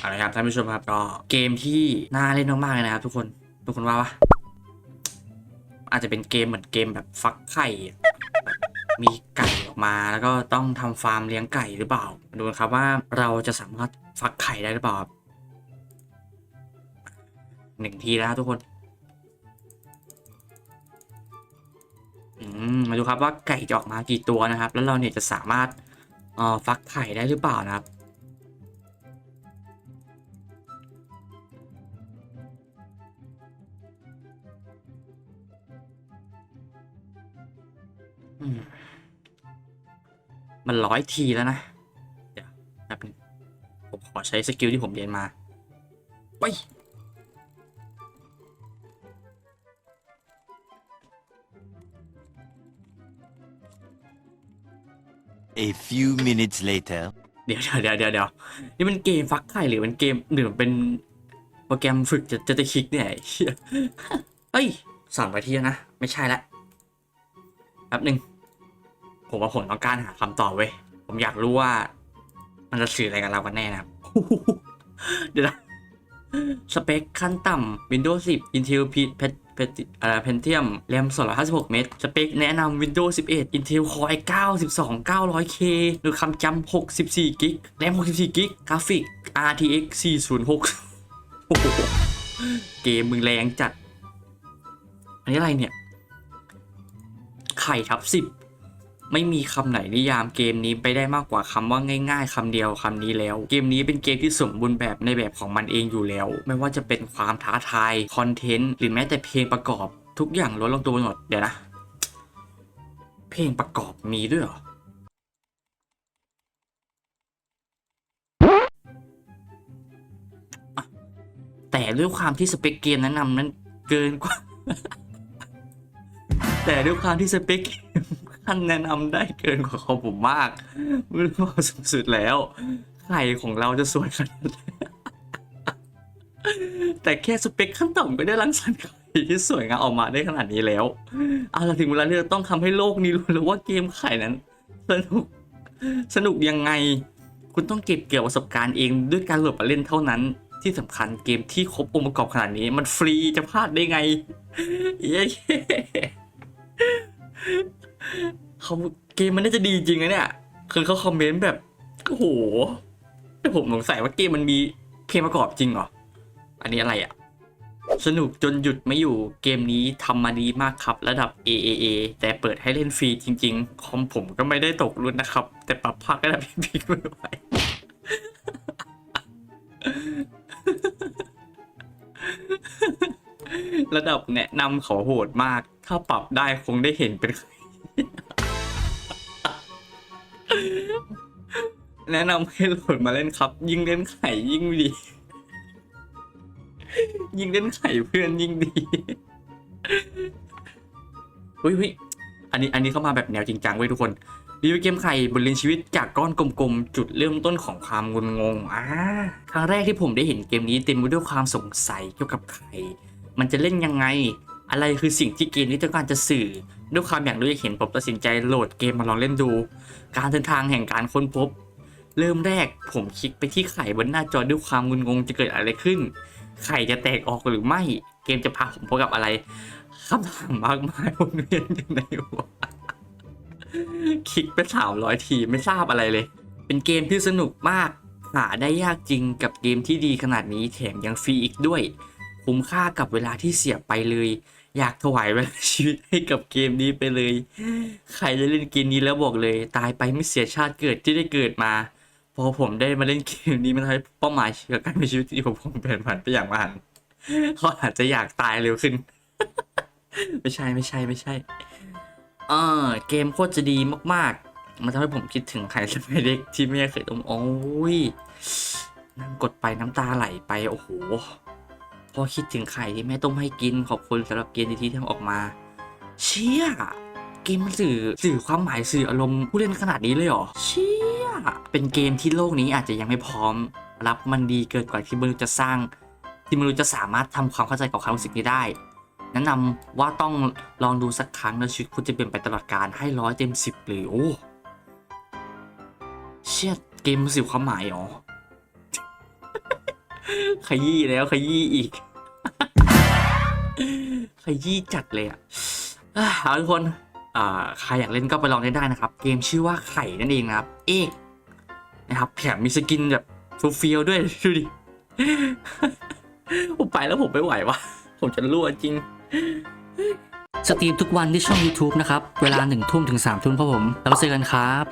เอาละครับท่านผู้ชมครับก็เกมที่น่าเล่นมากๆเลยนะครับ ทุกคนทุกคนว่าปะอาจจะเป็นเกมเหมือนเกมแบบฟักไข่มีไก่ออกมาแล้วก็ต้องทำฟาร์มเลี้ยงไก่หรือเปล่าดูกันครับว่าเราจะสามารถฟักไข่ได้หรือเปล่าหนึ่งทีแล้วทุกคนมมาดูครับว่าไก่จะออกมากี่ตัวนะครับ แล้วเราเนี่ยจะสามารถเอ่อฟักไข่ได้หรือเปล่านะครับ มมันร้อยทีแล้วนะ เดี๋ยวแป๊บนึงผมขอใช้สกิลที่ผมเรียนมาไป A few minutes later. เดี๋ยวเดี๋ยวเดี๋ยวเดี๋ยวนี่มันเกมฟักไข่หรือมันเกมหรือมันเป็นโปรแกรมฝึกจะจะจะคลิกเนี่ยไอ้เหี้ยเฮ้ยสองนาทีแล้วนะ ไม่ใช่ละแป๊บหนึ่ง ผมว่าผมต้องการหาคำตอบเว้ย ผมอยากรู้ว่า มันจะสื่ออะไรกับเรากันแน่นะครับ เดี๋ยวนะสเปคขั้นต่ำ Windows 10 Intel P P P Pentium RAM 256 เมตร สเปคแนะนำ Windows 11 Intel Core i9 12 900K หรือคำจำ64กิก RAM 64กิกกราฟิก RTX 406 เกมมึงแรงจัด อันนี้อะไรเนี่ย ไข่ทับสิบ ไม่มีคำไหนนิยามเกมนี้ไปได้มากกว่าคำว่าง่ายๆคำเดียวคำนี้แล้ว เกมนี้เป็นเกมที่สมบูรณ์แบบในแบบของมันเองอยู่แล้ว ไม่ว่าจะเป็นความท้าทายคอนเทนต์หรือแม้แต่เพลงประกอบทุกอย่างล้วนลงตัวหมดเดี๋ยวนะ เพลงประกอบมีด้วยเหรอแต่ด้วยความที่สเปคเกมแนะนำนั้นเกินกว่า แต่ด้วยความที่สเปคเกม ขั้นแนะนำได้เกินกว่าของผมมากไม่รู้ว่าสุดๆแล้ว ไข่ของเราจะสวยขนาดไหนแต่แค่สเปคขั้นต่ำก็ได้รังสรรค์ไข่ที่สวยงามออกมาได้ขนาดนี้แล้วเอาละถึงเวลาที่เราต้องทำให้โลกนี้รู้แล้วว่าเกมไข่นั้นสนุกสนุกยังไง คุณต้องเก็บเกี่ยวประสบการณ์เองด้วยการโหลดมาเล่นเท่านั้นที่สำคัญเกมที่ครบองค์ประกอบขนาดนี้ มันฟรีจะพลาดได้ไงเย้ เขาเกมมันน่าจะดีจริงนะเนี่ยคือเขาคอมเมนต์แบบโอ้โหแต่ผมสงสัยว่าเกมมันมีเพลงประกอบจริงเหรอ อันนี้อะไรอะสนุกจนหยุดไม่อยู่เกมนี้ทำมาดีมากครับระดับ AAA แต่เปิดให้เล่นฟรีจริง ๆ คอมผมก็ไม่ได้ตกรุ่นนะครับ แต่ปรับภาคระดับพีคไม่ไหวระดับแนะนำเขาโหดมาก ถ้าปรับได้คงได้เห็นเป็น แนะนำให้โหลดมาเล่นครับ ยิ่งเล่นไข่ยิ่งดี ยิ่งเล่นไข่เพื่อนยิ่งดีเฮ้ยเฮ้ยอันนี้อันนี้เข้ามาแบบแนวจริงจังเว้ทุกคนรีวิวเกมไข่บนเลนชีวิตจากก้อนกลมๆ จุดเริ่มต้นของความงุนงงอ่าครั้งแรกที่ผมได้เห็นเกมนี้เต็มไปด้วยความสงสัยเกี่ยวกับไข่ มันจะเล่นยังไง อะไรคือสิ่งที่เกมนี้ต้องการจะสื่อ ด้วยความอยากรู้อยากเห็นผมตัดสินใจโหลดเกมมาลองเล่นดู การเดินทางแห่งการค้นพบ เริ่มแรกผมคลิกไปที่ไข่บนหน้าจอด้วยความงุนงงจะเกิดอะไรขึ้น ไข่จะแตกออกหรือไม่ เกมจะพาผมพบกับอะไรคำถามมากมายวนเวียนอยู่ในหัวคลิกไปสามร้อยทีไม่ทราบอะไรเลย เป็นเกมที่สนุกมาก หาได้ยากจริงกับเกมที่ดีขนาดนี้แถมยังฟรีอีกด้วย คุ้มค่ากับเวลาที่เสียไปเลย อยากถวายเวลาชีวิตให้กับเกมนี้ไปเลย ใครจะเล่นเกมนี้แล้วบอกเลย ตายไปไม่เสียชาติเกิดที่ได้เกิดมา พอผมได้มาเล่นเกมนี้มันทำให้เป้าหมายกับการมีชีวิตที่ผมผมเปลี่ยนผ่านไปอย่างมหันเขาอาจจะอยากตายเร็วขึ้น ไม่ใช่ไม่ใช่ไม่ใช่เออเกมโคตรจะดีมากๆ มันทำให้ผมคิดถึงใครสมัยเด็กที่ไม่เคยต้มโอ้ยนั่งกดไปน้ำตาไหลไปโอ้โห พอคิดถึงไข่ที่แม่ต้มให้กินขอบคุณสำหรับเกมดีๆที่ทำออกมา เชี่ยเกมมันสื่อสื่อความหมายสื่ออารมณ์ผู้เล่นขนาดนี้เลยเหรอเชี่ยเป็นเกมที่โลกนี้อาจจะยังไม่พร้อม รับมันดีเกินกว่าที่มนุษย์จะสร้าง ที่มนุษย์จะสามารถทำความเข้าใจกับความรู้สึกนี้ได้แนะนำว่าต้องลองดูสักครั้งแล้วชีวิตคุณจะเปลี่ยนไปตลอดการให้ร้อยเต็มสิบเลยโอ้เชี่ยเกมสื่อความหมายเหรอ ขยี้แล้วขยี้อีก ขยี้จัดเลยอะเอาทุกคนใครอยากเล่นก็ไปลองเล่นได้นะครับ เกมชื่อว่าไข่นั่นเองนะครับ เอกนะครับแถมมีสกินแบบฟูเฟียวด้วยดูดิผมไปแล้วผมไม่ไหววะผมจะรั่วจริงสตรีมทุกวันที่ช่อง YouTube นะครับ เวลาหนึ่งทุ่มถึงสามทุ่มครับผม แล้วเจอกันครับ